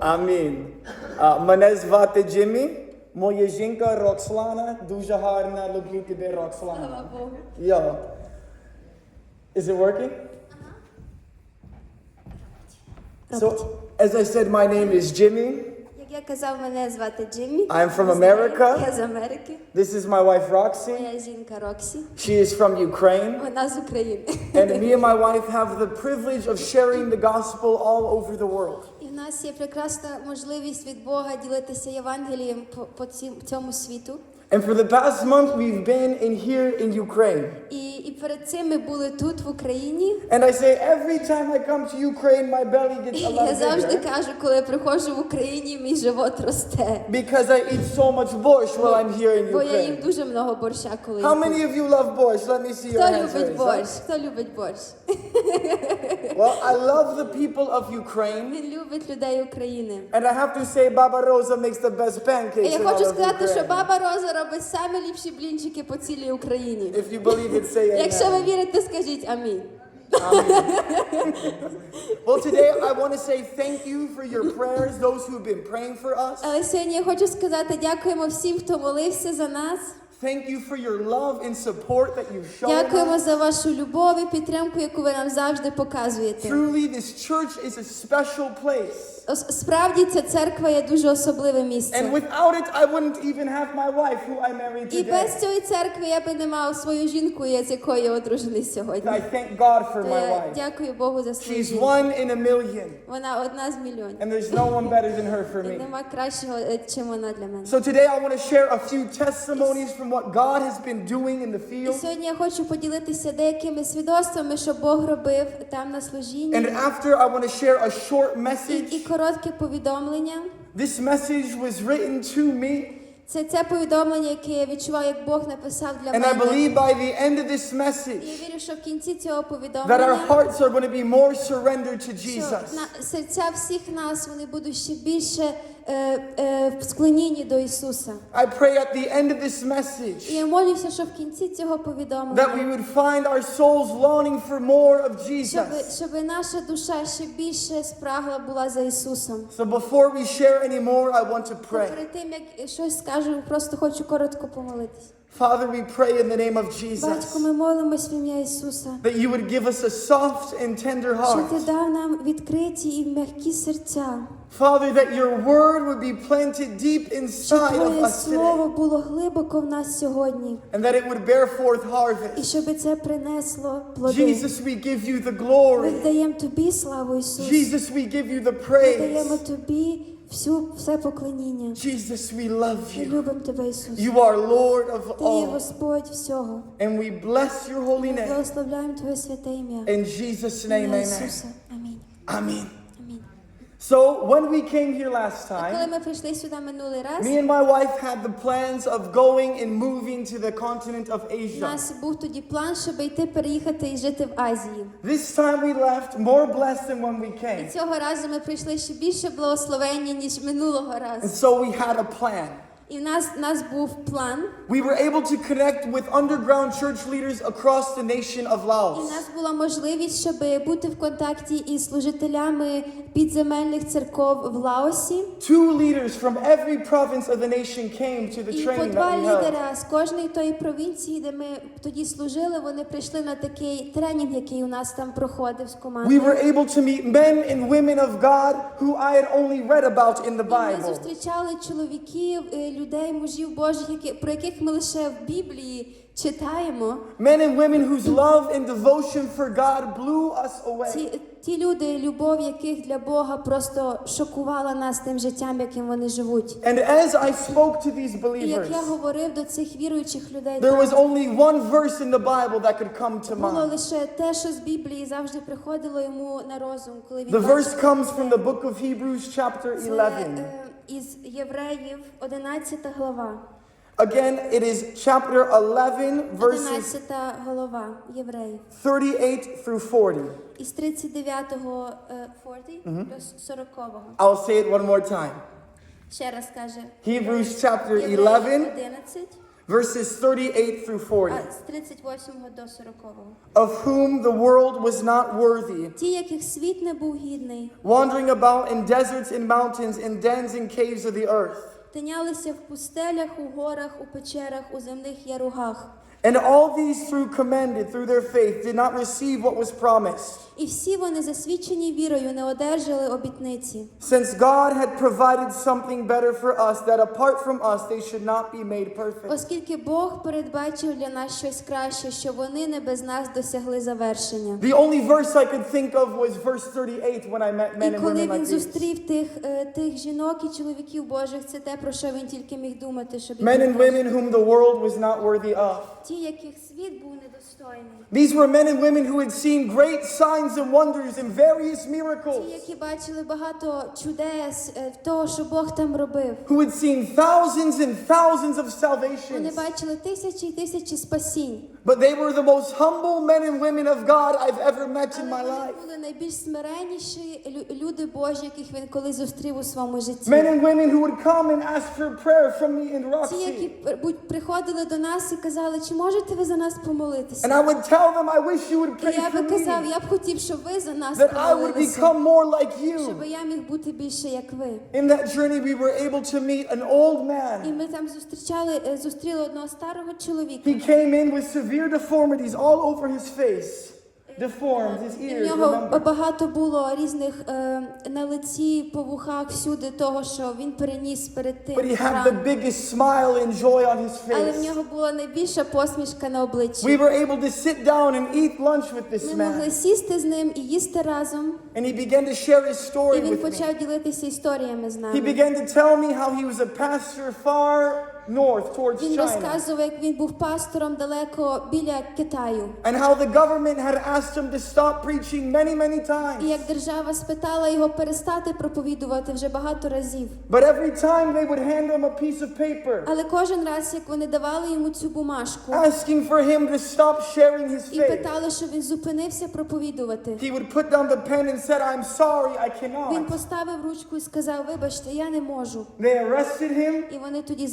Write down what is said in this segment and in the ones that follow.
Амінь. А, мене звати Джиммі. Моя жінка Рокслана. Дуже гарна. Люблю тебе, Рокслана. Слава Богу. Yo. Is it working? So, as I said, my name is Jimmy. Як я казав, мене звати Джиммі. I'm from Ви знаєте, America. Я з Америки. This is my wife Roxy. Моя жінка Роксі. She is from Ukraine. Вона з України. And me and my wife have the privilege of sharing the gospel all over the world. В нас є прекрасна можливість від Бога ділитися Євангелієм по, по цьому світу. And for the past month, we've been in here in Ukraine. І, і перед цим ми були тут, в Україні. And I say every time I come to Ukraine, my belly gets a я завжди кажу, коли приходжу в Україні, мій живот росте. because I eat so much borscht while I'm here in Бо я їм дуже много борща, коли How many of you love borscht? Let me see your Хто любить борщ? Хто любить борщ? Well, I love the people of Ukraine. Він любить людей України. And I have to say, Baba Rosa makes the best І pancakes я in хочу all of сказати, що Ukraine. баба Роза робить самі ліпші блінчики по цілій Україні. If you believe it, say Якщо ви amen. вірите, скажіть амінь. Well, today I want to say thank you for your prayers, those who have been praying for us. Але сьогодні я хочу сказати дякуємо всім, хто молився за нас. Thank you for your love and support that you've shown Дякуємо за вашу любов і підтримку, яку ви нам завжди показуєте. Truly, this church is a special place. Справді ця церква є дуже особливе And without it, I wouldn't even have my wife, who I married І today. без цієї церкви я би не мав свою жінку, з якою я одружений сьогодні. I thank God for my wife. дякую Богу за свою She's one in a million, Вона одна з мільйонів. and there's no one better than her for me. нема кращого, е, чим вона для мене. So today, I want to share a few testimonies from what God has been doing in the І field. сьогодні я хочу поділитися деякими свідоцтвами, що Бог робив там на служінні. And after, I want to share a short І, і message. коротке повідомлення. This message was written to me, Це це повідомлення, яке я відчуваю, як Бог написав для and I believe by the end of this І я message вірю, що в кінці цього that our hearts are going to be more surrendered to Jesus. серця всіх нас вони будуть ще більше е, е, склоніні до Ісуса. I pray at the end of this І message я молюся, що в кінці цього that we would find our souls longing for more of щоб, Jesus. щоб наша душа ще більше спрагла була за Ісусом. So before we share any more, I want to pray. Перед тим як щось скажу, просто хочу коротко помолитись. Father, we pray in the name of Jesus Батько, ми молимось в ім'я Ісуса. that you would give us a soft and tender Що ти heart. дав нам відкриті і м'які серця, Father, that your word would be planted deep щоб inside of Твоє us today слово було глибоко в нас сьогодні, and that it would bear forth і harvest. щоб це принесло плоди. Jesus, we give you the Ми glory. даємо тобі славу Ісус. Jesus, we give you the Ми даємо praise. тобі всю все поклоніння. Jesus, we love Ми you. любимо тебе, Ісус. You are Lord of Ти є all. Господь всього. And we bless your holy Ми name. благословляємо Твоє святе ім'я. In Jesus' Ім'я name, amen. Ісуса. Амінь. Amen. Амінь. So when we came here last Коли time, ми прийшли сюди минулий раз, me and my wife had the plans of going and moving to the continent of у Asia. нас був тоді план, щоб йти переїхати і жити в Азії. This time we left more blessed than when we І came. цього разу ми прийшли ще більше благословення, ніж минулого And разу. so we had a plan. І в нас, в нас був план, We were able to connect with underground church leaders across the nation of і в Laos. нас була можливість, щоб бути в контакті із служителями підземельних церков в Лаосі. Two leaders from every province of the nation came to the І по training два that we held. лідера з кожної тої провінції, де ми тоді служили, вони прийшли на такий тренінг, який у нас там проходив з We командою. were able to meet men and women of God who I had only read about in the І ми Bible. зустрічали чоловіків, е, людей, мужів Божих, які, про яких ми лише в Біблії читаємо. Men and women whose love and devotion for God blew us away. Ті, ті люди, любов яких для Бога просто шокувала нас тим життям, яким вони живуть. And as I spoke to these І як believers, я говорив до цих віруючих людей, there was only one verse in the Bible that could come to було mind. лише те, що з Біблії завжди приходило йому на розум, коли він The verse comes from the book of Hebrews, chapter 11. е, із Євреїв, 11 глава. Again, it is chapter 11, verses 11 голова Євреїв. 38 through 40. Із 39-го е, 40 до 40-го. I'll say it one more time. Ще раз каже. Hebrews chapter Євреїв 11, 11, verses 38 through 40. а з 38 до 40. Of whom the world was not worthy, Ті, яких світ не був гідний, wandering about in deserts and mountains, in dens and caves of the earth. тинялися в пустелях, у горах, у печерах, у земних яругах. And all these through commended through their faith did not receive what was promised, І всі вони засвідчені вірою не одержали обітниці. since God had provided something better for us, that apart from us they should not be made perfect. Оскільки Бог передбачив для нас щось краще, що вони не без нас досягли завершення. The only verse I could think of was verse 38 when I met men І and коли women він like these. зустрів тих, е, тих жінок і чоловіків Божих, це те, про що він тільки міг думати, щоб їх Men and відносити. women whom the world was not worthy of. ті, яких світ був недостойний. These were men and women who had seen great signs and wonders and various Ті, miracles, які бачили багато чудес е, того, що Бог там робив. who had seen thousands and thousands of Вони salvations. бачили тисячі і тисячі спасінь. But they were the most humble men and women of God I've ever met in Але my вони life. були найбільш смиренніші лю- люди Божі, яких він колись зустрів у своєму житті. Men and women who would come and ask for prayer from me in Ті, які Roxy. пр- будь- приходили до нас і казали, чи можете ви за нас And помолитися? I would tell them, I wish you would І pray я for би казав, me, я б хотів, щоб ви за нас that I would помолилися, become more like щоб you. я міг бути більше як ви. In that journey, we were able to meet an old І man. ми там зустрічали, е, зустріли одного старого чоловіка. He came in with severe deformities all over his face. Deformed, his І в нього багато було різних е, на лиці, по вухах, всюди того, що він переніс перед тим. But he had the biggest smile and joy on his Але в face. нього була найбільша посмішка на обличчі. We were able to sit down and eat lunch with this Ми могли man. сісти з ним і їсти разом. And he began to share his story with me. почав ділитися історіями з He began to tell me how he was a pastor far north towards Він China. розказував, як він був пастором далеко біля Китаю. And how the government had asked him to stop preaching many, many І times. як держава спитала його перестати проповідувати вже багато разів. But every time they would hand him a piece of paper, Але кожен раз, як вони давали йому цю бумажку asking for him to stop sharing his і faith, питали, щоб він зупинився проповідувати. he would put down the pen and said, I'm sorry, I Він cannot. поставив ручку і сказав: Вибачте, я не можу. They arrested him, І вони тоді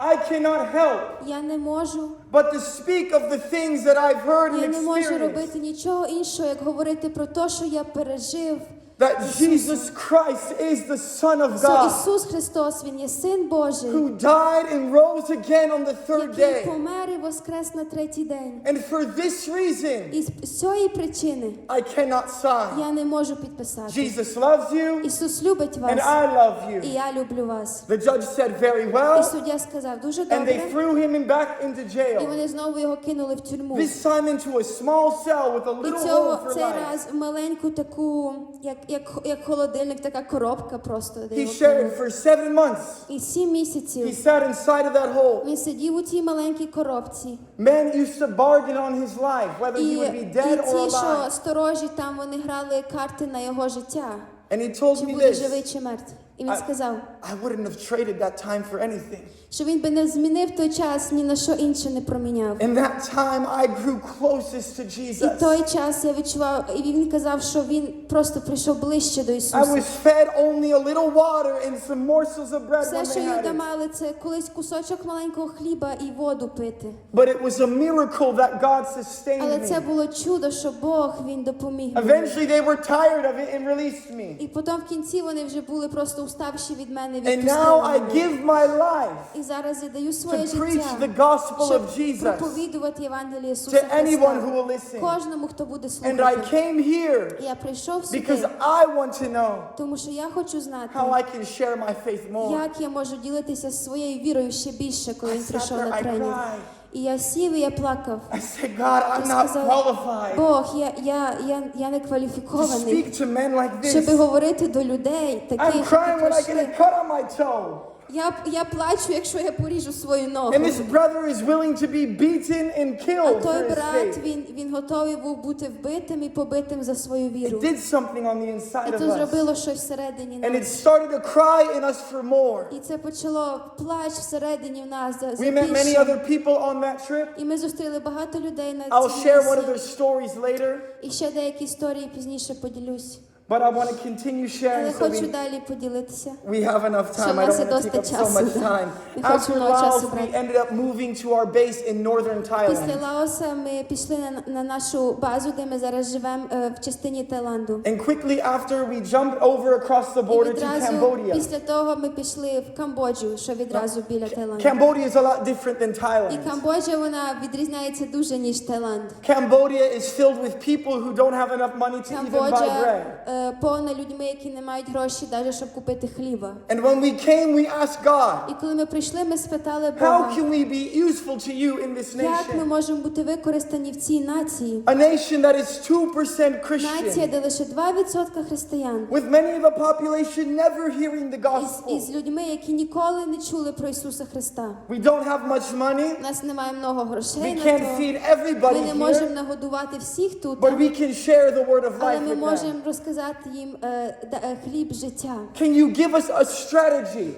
I cannot help я не можу, but to speak of the things that I've heard and не можу experienced. робити нічого іншого, як говорити про те, що я пережив. That Jesus Christ is the Son of Що God Ісус Христос, Він є Син Божий, who died and rose again on the third який day. помер і воскрес на третій день. And for this reason, І з з цієї причини I cannot sign. я не можу підписати. Jesus loves you Ісус любить вас, and I love і you. я люблю вас. The judge said very І well, суддя сказав, дуже and they добре. threw him in back into І jail. вони знову його кинули в тюрму. This time into a small cell with a І little hole цього for цей life. раз в маленьку таку, як, як, як холодильник, така коробка просто. Де He його shared кинули. for seven months. І сім He місяців sat inside of that hole. він сидів у тій маленькій коробці. Men used to bargain on his life, whether І, he would be і dead or ті, що alive. сторожі там вони грали карти на його життя. And he told Чи me буде живий, чи мертвий. І він сказав, I wouldn't have traded that time for anything. що він би не змінив той час, ні на що інше не проміняв. In that time, I grew closest to І Jesus. той час я відчував, і він казав, що він просто прийшов ближче до I was fed only a little water and some morsels of bread Все, що Юда мали, це колись кусочок маленького хліба і воду пити. But it was a miracle that God Але sustained це було чудо, що Бог він допоміг. Eventually, they were tired of it and released me. І потім в кінці вони вже були просто уставші від мене, And now I give my life І зараз я даю своє to preach життя, the gospel щоб Jesus проповідувати Євангеліє to Ісуса anyone who Христа. will listen. Кожному, хто буде And I слухати. came here І Я прийшов because сюди, I want to know тому що я хочу знати, I can share my faith more. як я можу ділитися своєю вірою ще більше, коли I він sat прийшов there, на I тренінг. cried. І я сів і я плакав. I said, God, I'm not qualified Бог, я, я, я, я не to кваліфікований, speak to men like щоб говорити до людей, I'm crying when I get a cut on my toe. Я, я плачу, якщо я поріжу свою ногу. And this brother is willing to be beaten and А killed for той his брат, faith. він, він готовий був бути вбитим і побитим за свою віру. It did something on the inside of то us. зробило щось всередині And it нас. started to cry in us for more. І це почало плач всередині в нас за, за We met many other people on that trip. І ми зустріли багато людей на I'll цій share one of місії. their stories later, І ще деякі історії пізніше поділюсь. but I want to continue sharing Але so хочу we, далі поділитися. we have enough Що time. в I нас don't є want to take досить up so much часу. time. Не After хочу много часу Laos, we брати. ended up moving to our base in northern Після Thailand. Лаоса ми пішли на, на нашу базу, де ми зараз живемо е, в частині Таїланду. And quickly after, we jumped over across the І border to відразу Cambodia. після того ми пішли в Камбоджу, що відразу біля Таїланду. Cambodia is a lot different than І Thailand. Камбоджа вона відрізняється дуже ніж Таїланд. Cambodia is filled with people who don't have enough money to even buy Камбоджа bread. е, Повна людьми, які не мають гроші, навіть щоб купити хліба. And when we came, we asked God, І коли ми прийшли, ми спитали how can we be useful to you in this як ми nation? можемо бути використані в цій нації? A nation that is 2% Нація, де лише 2% християн. with many of the population never hearing the gospel. із людьми, які ніколи не чули про Ісуса Христа. We don't have much money. У нас немає много грошей We can't feed Ми не можемо нагодувати всіх тут, but we can share the word of але life ми можемо розказати їм е, да- е, хліб життя. Can you give us a strategy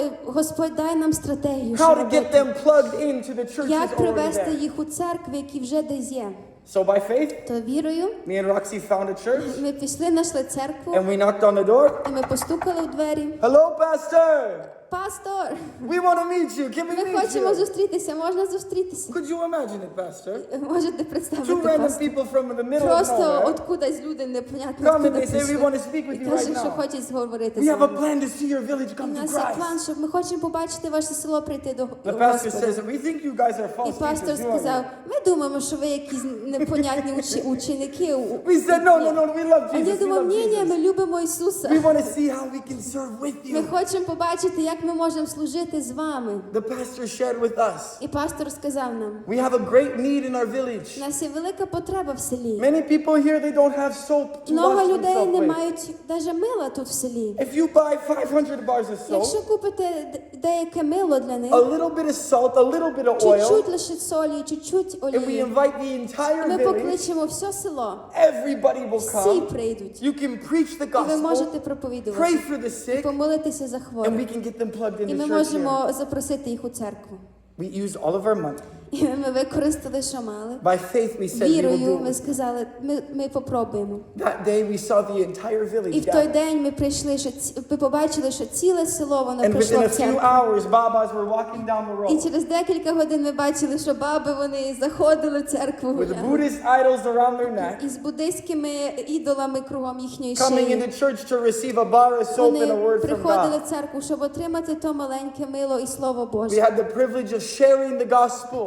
е, Господь дай нам стратегію, how to get them plugged into the churches як привести їх у церкви, які вже десь є. So by faith, То вірою me and Roxy found a church, ми пішли, знайшли церкву, and we knocked on the door. і ми постукали у двері. Hello, Pastor. Пастор, We want to meet you. Can we ми meet хочемо you? зустрітися. Можна зустрітися? Could you imagine it, Pastor? Можете Two random people from the middle of Просто nowhere люди непонятно come and откуда they say, we прийшли. want to speak with І you right кажуть, що now. хочуть говорити We з have a вами. plan to see your village come to нас є план, Christ. щоб ми хочемо побачити ваше село прийти до The pastor Господа. says, we think you guys are І false пастор teachers. You сказав, are. ми думаємо, що ви якісь непонятні ученики. We said, no, no, no, we love А я Jesus. We думав, love ні, ні, ми любимо Ісуса. We want to see how we can serve with Ми you. хочемо побачити, як ми можемо служити з вами. The pastor shared with us. І пастор сказав нам, We have a great need in our у village. нас є велика потреба в селі. Many people here, they don't have soap to Много людей не мають навіть мила тут в селі. If you buy 500 bars of Якщо купите деяке мило для них, a little bit of salt, a little bit of oil, чуть-чуть лише солі, чуть-чуть and we invite the entire ми покличемо все село. everybody will Всі come. прийдуть. You can preach the І ви gospel, можете pray for the sick, помолитися за and we can get them plugged into І ми church here. запросити їх у церкву. We use all of our money. І ми використали, що мали. By faith, we said we will Вірою do ми it. сказали, ми, ми попробуємо. That day, we saw the entire І village в той gather. день ми прийшли, що ці- ми побачили, що ціле село воно And прийшло within a в few церкву. hours, Babas were walking down the І road через декілька годин ми бачили, що баби вони заходили в церкву with гуляли. Buddhist idols around their neck, із буддийськими ідолами кругом їхньої coming шиї. into church to receive a bar of soap and a word from приходили God. в церкву, щоб отримати то маленьке мило і слово We Боже. had the privilege of sharing the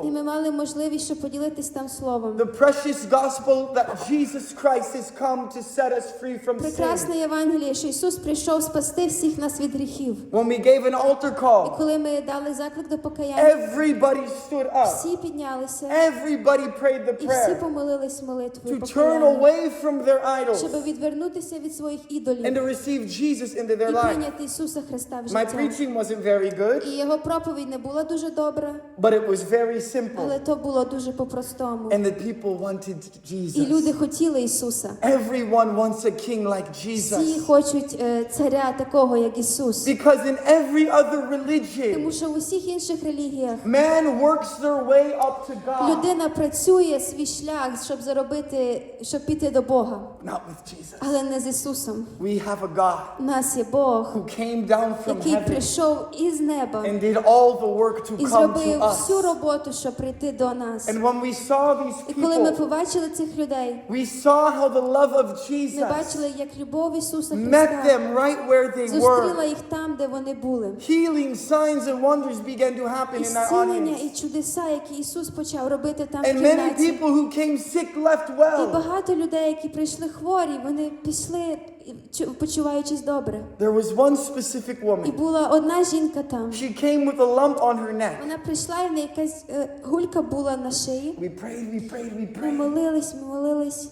І gospel, ми мали можливість, щоб поділитись там словом. the precious gospel that Jesus Christ has come to set us free from sin. Прекрасне Євангеліє, що Ісус прийшов спасти всіх нас від гріхів. When we gave an altar І call, коли ми дали заклик до покаяння, everybody stood up. всі піднялися Everybody prayed the і всі prayer помолились молитвою to turn покаяння, away from their idols щоб відвернутися від своїх and to ідолів receive Jesus into their і life. прийняти Ісуса Христа в My життя. preaching wasn't very good, І його проповідь не була дуже добра, but it was very simple. Але то було дуже по-простому. And the people wanted І люди Jesus. хотіли Ісуса. Everyone wants a king like Всі Jesus. хочуть е, царя такого, як Ісус. Because in every other religion, Тому що в усіх інших релігіях man works their way up to God, людина працює свій шлях, щоб заробити, щоб піти до Бога, not with Jesus. але не з Ісусом. We have a God У нас є Бог, who came down from який heaven прийшов із неба and did all the work to і come зробив to всю роботу, щоб прийти до нас. And when we saw these І коли ми people, побачили цих людей, we saw how the love of ми Jesus бачили, як любов Ісуса met Христа them right where they зустріла were. їх там, де вони були. Healing signs and wonders began to happen І in our зцілення audience. і чудеса, які Ісус почав робити там в And many кімнаті. people who came sick left І well. багато людей, які прийшли хворі, вони пішли, почуваючись добре. There was one specific І woman. була одна жінка там. She came with a lump on her neck. Вона прийшла, і в неї якась е, гулька була на шиї. We prayed, we prayed, we Ми молились, ми молились.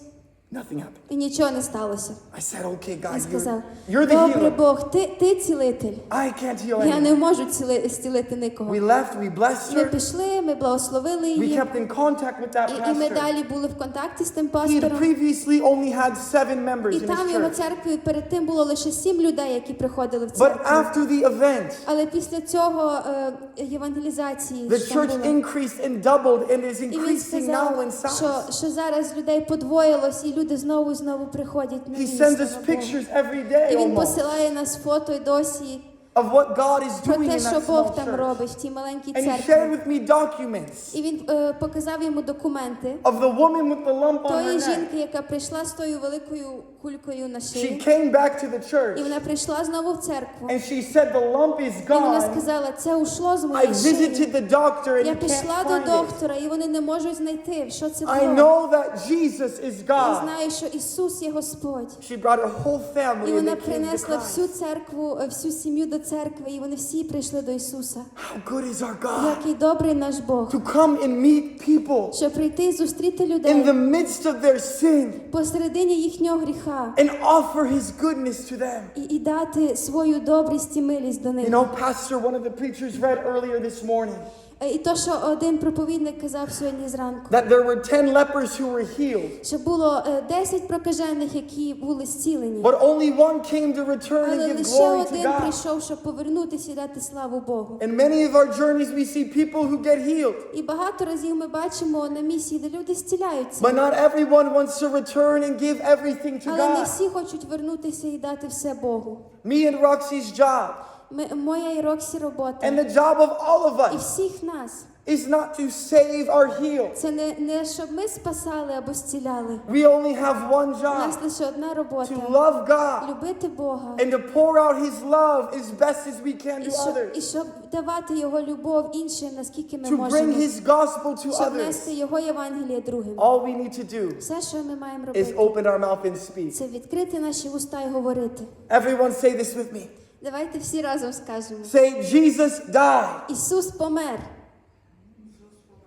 Nothing happened. І нічого не сталося. I said, okay, Я God, сказав, you're, you're the добре healer. Бог, ти, ти цілитель. I can't heal Я anyone. не можу ціли, зцілити нікого. We left, we blessed Ми her. пішли, ми благословили We її. kept in contact with that І, і ми pastor. далі були в контакті з тим He had пастором. previously only had seven members І in там в his його church. церкві перед тим було лише сім людей, які приходили в But церкву. after the event, Але після цього е, євангелізації the що там church було, increased and doubled and is і він increasing now in сказав, що, size. що зараз людей подвоїлось, і люди знову і знову приходять на He місце. sends us pictures every day І він almost посилає нас фото і досі of what God is про doing те, in що that Бог small там church. робить в тій маленькій And he shared церкві. with me documents І він е, показав йому документи of the woman with the lump on her тої neck. жінки, яка прийшла з тою великою кулькою на She шиї. came back to the І church вона прийшла знову в церкву. and she said, The lump is І вона gone. сказала, це ушло з I моєї шиї. visited the doctor and Я he пішла до find it. доктора, і вони не можуть знайти, що це I було. know that Jesus is Я God. знаю, що Ісус є Господь. She brought her whole family and вона they came to принесла всю церкву, е, всю сім'ю до церкви, і вони всі прийшли до Ісуса. How good is our God Який добрий наш Бог. to come and meet people Щоб прийти і зустріти in the людей midst of their sin посередині їхнього гріха and offer His goodness to them. і, і дати свою добрість і милість до них. You know, Pastor, one of the preachers read earlier this morning Е, І то, що один проповідник казав сьогодні зранку, that there were 10 lepers who were healed, що було е, 10 прокажених, які були зцілені. but only one came to return and give лише glory to один God. прийшов, щоб повернутися і дати славу Богу. In many of our journeys, we see people who get healed, І багато разів ми бачимо на місії, де люди зціляються. but not everyone wants to return and give everything to Але не God. всі хочуть вернутися і дати все Богу. Me and Roxy's job, Ми, моя і Роксі and робота the job of all of і us, всіх нас. is not to save or heal. Це не, не щоб ми спасали або зціляли. We only have one У нас job лише одна to робота love God любити Бога. and to pour out His love as best as we can І to щоб, і others, щоб давати Його любов іншим, наскільки ми to bring можемо. His gospel to Щоб others. нести Його Євангеліє другим. All we need to do Все, що ми маємо is робити, open our mouth and speak. це відкрити наші уста і говорити. Everyone say this with me. Давайте всі разом скажемо. Say, Jesus died. Ісус помер.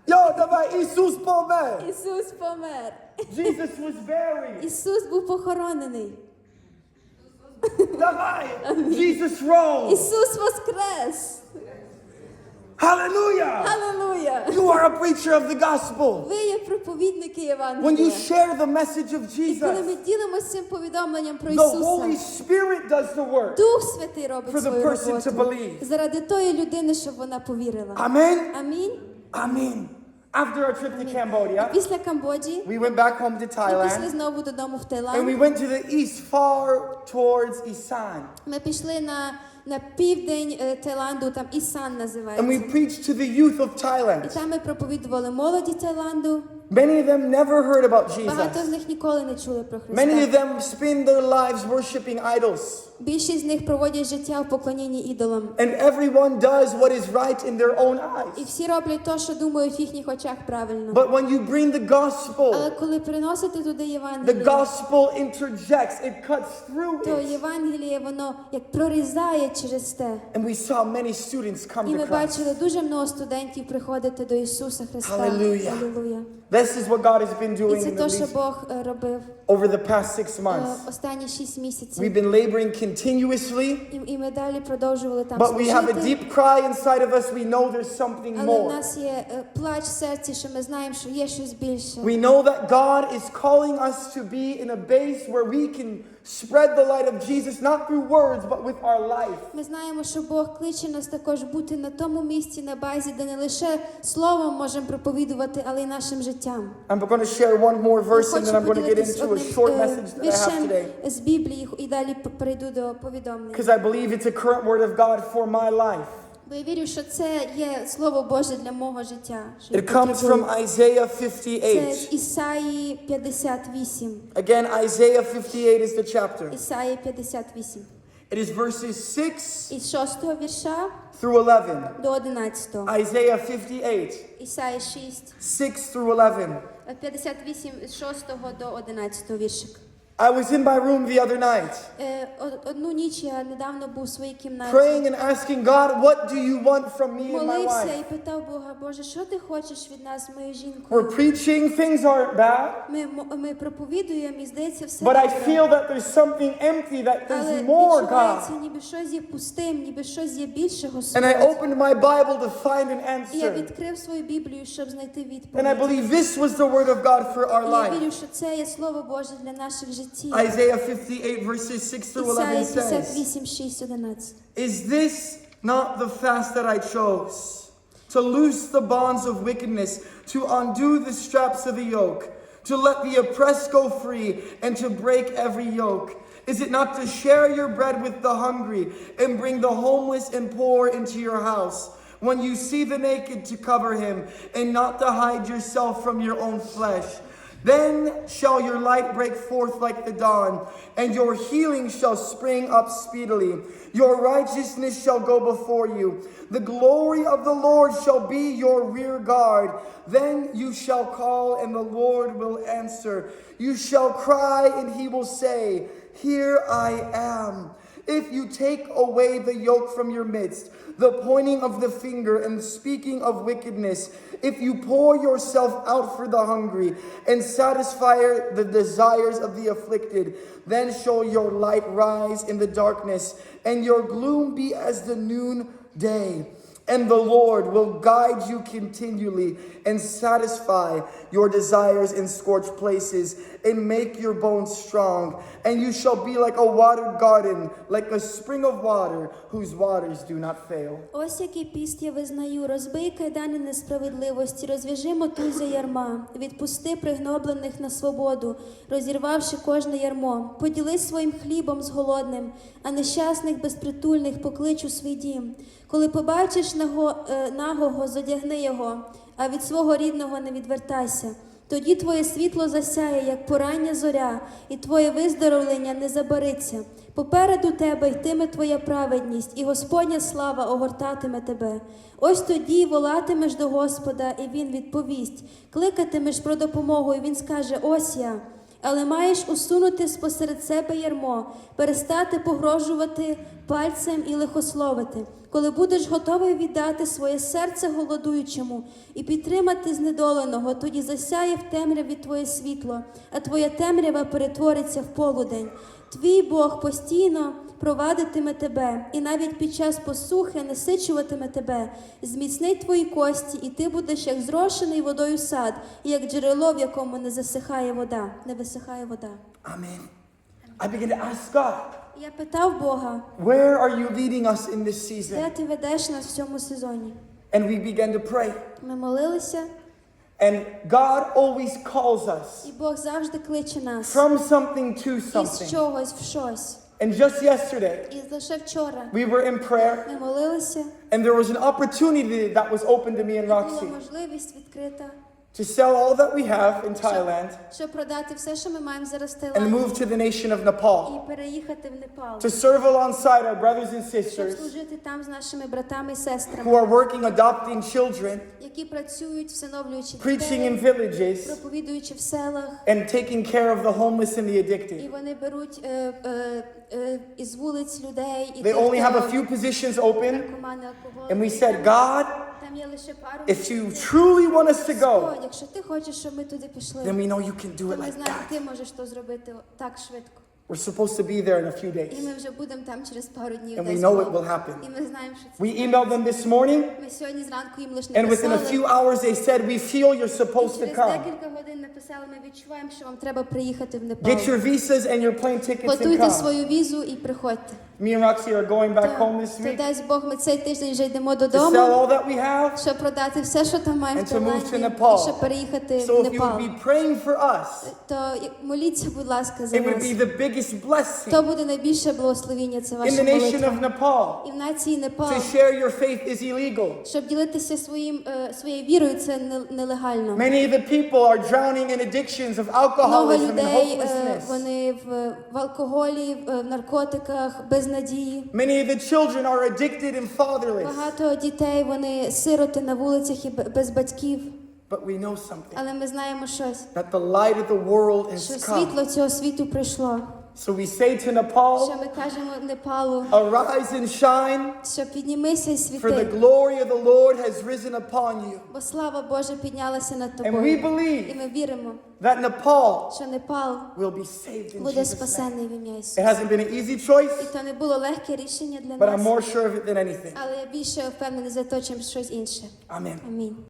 Yo, давай, Ісус помер. Ісус помер. Jesus was buried. Ісус був похоронений. Давай, Jesus rose. Ісус воскрес! Hallelujah. Аллилуйя! You are a preacher of the gospel. Ви є проповідники When you Євангелія. share the message of І коли ми Jesus, ділимося цим повідомленням про the Holy Ісуса, Spirit does the work. Дух Святий робить For the свою person to роботу believe. заради тої людини, щоб вона повірила. Amen. Амінь. Amen. After our trip to Cambodia, Після Камбоджі we went back home to ми пішли Thailand знову додому в and we Таїланд. went to the east, far towards Isan. Ми пішли на, на південь е, Таїланду, там Ісан And називається. we preached to the youth of І там ми проповідували молоді Таїланду. Many of them never heard about Багато з Jesus. них ніколи не чули про Many of Христа. them spend their lives worshiping idols. Більшість з них проводять життя в поклонінні ідолам. And everyone does what is right in their own І eyes. всі роблять те, що думають в їхніх очах правильно. But when you bring the Але gospel, коли приносите туди the Євангеліє, gospel interjects, it cuts through то it. Євангеліє воно як прорізає через те. And we saw many students come І ми to Christ. бачили дуже много студентів приходити до Ісуса Христа. Hallelujah. Алілуя. This is what God has been І doing це in the те, що least- Бог е, робив over the past six е, months. останні шість We've місяців. been laboring continuously, І, і ми далі продовжували там but we have a служити. deep cry inside of us. We know there's something Але в more. нас є е, плач в серці, що ми знаємо, що є щось більше. We know that God is calling us to be in a base where we can spread the light of Jesus, not through words, but with our life. Ми знаємо, що Бог кличе нас також бути на тому місці, на базі, де не лише словом можемо проповідувати, але й нашим життям. I'm going to share one more verse and then Хочу I'm going to get поділитись into a одним, short е, message that I have віршем today. з Біблії і далі п- перейду до повідомлення. Because I believe it's a current word of God for my life. Бо я вірю, що це є слово Боже для мого життя. що я It comes from Isaiah Це 58. з Ісаї 58. Again, Isaiah 58 is the chapter. Ісаї 58. It is verses 6 Із 6 вірша through 11. до 11. Isaiah 58, Ісаї 6. 6 through 11. е, 58 з 6 до 11 віршик. I was in my room the other night, Е, од- Одну ніч я недавно був у своїй кімнаті. praying and asking God, What do you want from me and my Молився wife? і питав Бога, Боже, що ти хочеш від нас, мою жінку? We're preaching, things aren't bad, Ми, м- ми проповідуємо і здається все but I добре. feel that there's something empty, that Але there's more, відчувається, God. ніби щось є пустим, ніби щось є більше, And I Господь. opened my Bible to find an І я answer. відкрив свою Біблію, щоб знайти And I відповідь. believe this was the Word of God for our І я life. вірю, що це є Слово Боже для наших життів. Isaiah 58, verses 6 through 11 Ісаї says, 58, 6, 11. Is this not the fast that I chose? To loose the bonds of wickedness, to undo the straps of the yoke, to let the oppressed go free, and to break every yoke? Is it not to share your bread with the hungry, and bring the homeless and poor into your house? When you see the naked, to cover him, and not to hide yourself from your own flesh? Then shall your light break forth like the dawn, and your healing shall spring up speedily. Your righteousness shall go before you. The glory of the Lord shall be your rear guard. Then you shall call, and the Lord will answer. You shall cry, and he will say, Here I am. If you take away the yoke from your midst, the pointing of the finger and speaking of wickedness, if you pour yourself out for the hungry and satisfy the desires of the afflicted, then shall your light rise in the darkness and your gloom be as the noonday. And the Lord will guide you continually and satisfy your desires in scorched places and make your bones strong. And you shall be like a watered garden, like a spring of water whose waters do not fail. Ось який піст я визнаю, розбий кайдани несправедливості, розв'яжи мотузя ярма, відпусти пригноблених на свободу, розірвавши кожне ярмо, поділись своїм хлібом з голодним, а нещасних безпритульних поклич у свій дім. Коли побачиш наго, е, нагого, зодягни його, а від свого рідного не відвертайся. Тоді твоє світло засяє, як порання зоря, і твоє виздоровлення не забариться. Попереду тебе йтиме твоя праведність, і Господня слава огортатиме тебе. Ось тоді волатимеш до Господа, і Він відповість. Кликатимеш про допомогу, і Він скаже: Ось я. Але маєш усунути спосеред себе ярмо, перестати погрожувати пальцем і лихословити. Коли будеш готовий віддати своє серце голодуючому і підтримати знедоленого, тоді засяє в темряві твоє світло, а твоя темрява перетвориться в полудень. Твій Бог постійно провадитиме тебе, і навіть під час посухи насичуватиме тебе, зміцнить твої кості, і ти будеш як зрошений водою сад, і як джерело, в якому не засихає вода, не висихає вода. Amen. I begin to ask God, Я питав Бога, where are you leading us in this season? де ти ведеш нас в цьому сезоні? And we began to pray. Ми молилися, And God always calls us і Бог завжди кличе нас from something to із something. чогось в щось. And just yesterday, І лише вчора we were in prayer, ми молилися, and there was an opportunity that was open to me and була Roxy можливість відкрита, to sell all that we have in Thailand щоб продати все, що ми маємо зараз в and Таїланді, move to the nation of Nepal і переїхати в Непал, to serve alongside our brothers and щоб sisters служити там з нашими братами і сестрами, who are working adopting children, які працюють, всиновлюючи preaching in дітей, villages, проповідуючи в селах, and taking care of the homeless and the і addicted. вони беруть е, е, е, із вулиць людей, і They тих, only have a хто few positions open, наркомани, алкоголь. and we said, God, Там є лише пару. if you місць. truly want us to go, Господь, якщо ти хочеш, щоб ми туди пішли, then we know you can do то it ми like знаємо, that. ти можеш то зробити так швидко. We're supposed to be there in a few І days, ми вже будемо там через пару днів. and we десь know Бог. it will happen. І ми знаємо, що це. We emailed them this morning, Ми сьогодні зранку їм лише and within a написали. few hours they said, We feel you're І supposed to через come. декілька годин Написали, ми відчуваємо, що вам треба приїхати в Непал. Get your visas and your plane tickets and Готуйте come. свою візу і приходьте. Me and Roxy are going back home this то week дасть Бог, ми цей тиждень вже йдемо to sell додому, all that we have. щоб продати все, що там маємо в And to move to Таїланді, Nepal. і щоб переїхати So в if you Непал. would be praying for us, То моліться, будь ласка, за it would нас. be the biggest То blessing буде найбільше благословіння, це in ваша the nation молитва. of Nepal. І в нації Непал, To share your faith is illegal. щоб ділитися своїм, е, своєю вірою, це не- нелегально. Many of the people are drowning in addictions of alcoholism and людей, е, hopelessness. вони в, в алкоголі, в, в наркотиках, без надії. Many of the children are addicted and fatherless. Багато дітей, вони сироти на вулицях і без батьків. But we know something Але ми знаємо щось, that the light of the world is Що світло цього світу прийшло. So we say to Що Nepal, ми кажемо Непалу, arise and shine, що піднімися і for the світи, glory of the Lord has risen upon you. бо слава Божа піднялася над And we тобою. І believe ми віримо, that Nepal що Непал will be saved in буде Jesus' name. спасений в ім'я It Ісуса. hasn't been an easy І choice, то не було легке рішення для but I'm нас, more sure of it than anything. але я більше впевнений за то, чим щось інше. Amen. Амінь.